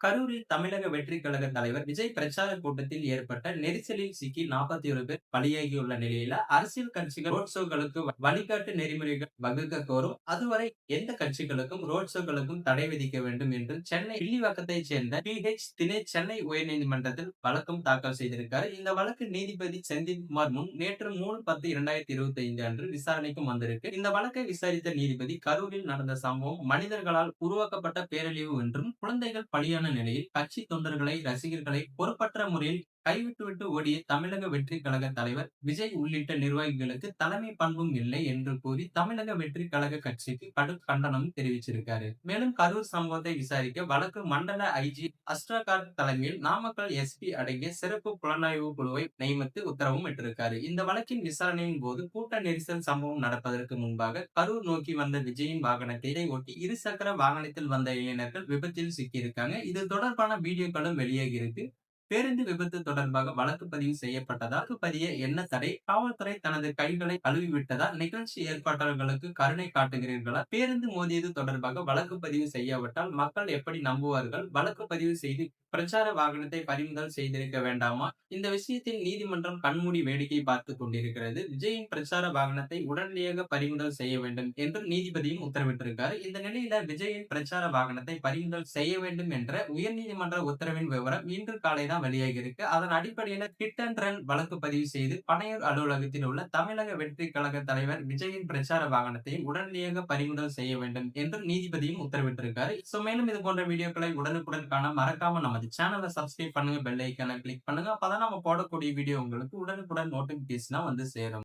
கரூரில் தமிழக வெற்றி கழக தலைவர் விஜய் பிரச்சார கூட்டத்தில் ஏற்பட்ட நெரிசலில் சிக்கி நாற்பத்தி ஒரு பேர் பலியாகியுள்ள நிலையில அரசியல் கட்சிகள் ரோட் ஷோக்களுக்கு வழிகாட்டு நெறிமுறைகள் வகுக்க கோரும். அதுவரை எந்த கட்சிகளுக்கும் ரோட் ஷோக்களுக்கும் தடை விதிக்க வேண்டும் என்று சென்னை வில்லிவாக்கத்தை சேர்ந்த பி. ஹெச் தினே சென்னை உயர்நீதிமன்றத்தில் வழக்கம் தாக்கல் செய்திருக்காரு. இந்த வழக்கு நீதிபதி செந்தில் குமார் முன் நேற்று மூணு பத்து இரண்டாயிரத்தி இருபத்தி ஐந்து அன்று விசாரணைக்கும் வந்திருக்கு. இந்த வழக்கை விசாரித்த நீதிபதி கரூரில் நடந்த சம்பவம் மனிதர்களால் உருவாக்கப்பட்ட பேரழிவு என்றும் குழந்தைகள் பலியான நிலையில் கட்சி தொண்டர்களை ரசிகர்களை பொறுப்பற்ற முறையில் கைவிட்டுவிட்டு ஓடிய தமிழக வெற்றி கழக தலைவர் விஜய் உள்ளிட்ட நிர்வாகிகளுக்கு தலைமை பண்பும் இல்லை என்று கூறி தமிழக வெற்றி கழக கட்சிக்கு கடும் கண்டனம் தெரிவிச்சிருக்காரு. மேலும் கரூர் சம்பவத்தை விசாரிக்க வழக்கு மண்டல ஐஜி அஸ்ட்ராகார்ட் தலைமையில் நாமக்கல் எஸ்பி அடங்கிய சிறப்பு புலனாய்வு குழுவை நியமித்து உத்தரவும் இட்டிருக்காரு. இந்த வழக்கின் விசாரணையின் போது கூட்ட நெரிசல் சம்பவம் நடப்பதற்கு முன்பாக கரூர் நோக்கி வந்த விஜயின் வாகனத்தை ஒட்டி இருசக்கர வாகனத்தில் வந்த இளைஞர்கள் விபத்தில் சிக்கியிருக்காங்க. இது தொடர்பான வீடியோக்களும் வெளியாகி இருக்கு பேருந்து விபத்து தொடர்பாக வழக்கு பதிவு செய்யப்பட்டதாக பதிய என்ன தடை? காவல்துறை தனது கைகளை கழுவி விட்டதால் நிகழ்ச்சி ஏற்பாட்டாளர்களுக்கு கருணை காட்டுகிறீர்களா? பேருந்து மோதியது தொடர்பாக வழக்கு பதிவு செய்யாவிட்டால் மக்கள் எப்படி நம்புவார்கள்? வழக்கு பதிவு செய்து பிரச்சார வாகனத்தை பறிமுதல் செய்திருக்க வேண்டாமா? இந்த விஷயத்தில் நீதிமன்றம் கண்மூடி வேடிக்கை பார்த்து கொண்டிருக்கிறது. விஜயின் பிரச்சார வாகனத்தை உடனடியாக பறிமுதல் செய்ய வேண்டும் என்று நீதிபதியும் உத்தரவிட்டிருக்காரு. இந்த நிலையில விஜயின் பிரச்சார வாகனத்தை பறிமுதல் செய்ய வேண்டும் என்ற உயர்நீதிமன்ற உத்தரவின் விவரம் இன்று காலை தான் வெளியாகி இருக்கு அதன் அடிப்படையில கிட் அண்ட் ரன் வழக்கு பதிவு செய்து பனையூர் அலுவலகத்தில் உள்ள தமிழக வெற்றி கழக தலைவர் விஜயின் பிரச்சார வாகனத்தை உடனடியாக பறிமுதல் செய்ய வேண்டும் என்று நீதிபதியும் உத்தரவிட்டிருக்காரு. சோ மேலும் இது போன்ற வீடியோக்களை உடனுக்குடன் காண மறக்காம நமது சேனலை சப்ஸ்கிரைப் பண்ணுங்க பெல் ஐக்கான கிளிக் பண்ணுங்க. அப்பதான் நம்ம போடக்கூடிய வீடியோ உங்களுக்கு உடனுக்குடன் நோட்டிபிகேஷனா வந்து சேரும்.